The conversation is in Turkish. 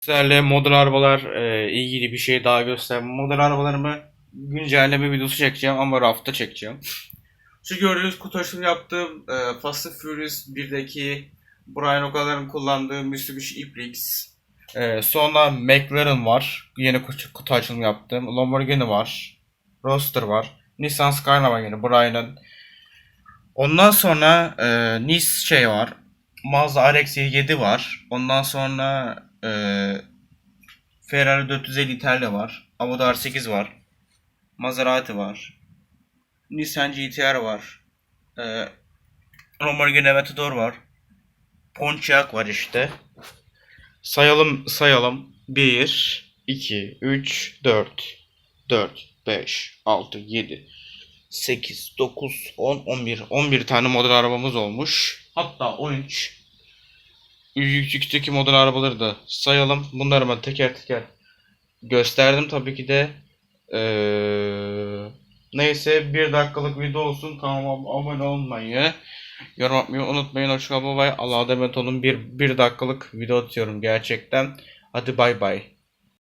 Sizlerle model arabalar e, ilgili bir şey daha göster. Model arabalarımı güncelleme videosu çekeceğim ama rafta çekeceğim. Şu gördüğünüz kutu açılımı yaptığım e, Fast and Furious 1'deki Brian O'Connor'ın kullandığı Mitsubishi Iprix. E, sonra McLaren var. Yeni kutu, kutu açılımı yaptım. Lamborghini var. Roadster var. Nissan Skyline var yine Brian'ın. Ondan sonra e, Nis şey var. Mazda RX-7 var. Ondan sonra e, Ferrari 450 Italia var. Audi R8 var. Maserati var. Nissan GTR var. E, Lamborghini Aventador var. Pontiac var işte. Sayalım sayalım. 1 2 3 4 4 5 6 7 8 9 10 11 11 tane model arabamız olmuş. Hatta 13 Yüksekteki model arabaları da sayalım. Bunları ben teker teker gösterdim tabii ki de. Ee, neyse bir dakikalık video olsun. Kanalıma abone olmayı, yorum atmayı unutmayın. Hoşçakalın. Allah'a emanet olun. Bir, bir dakikalık video atıyorum gerçekten. Hadi bay bay.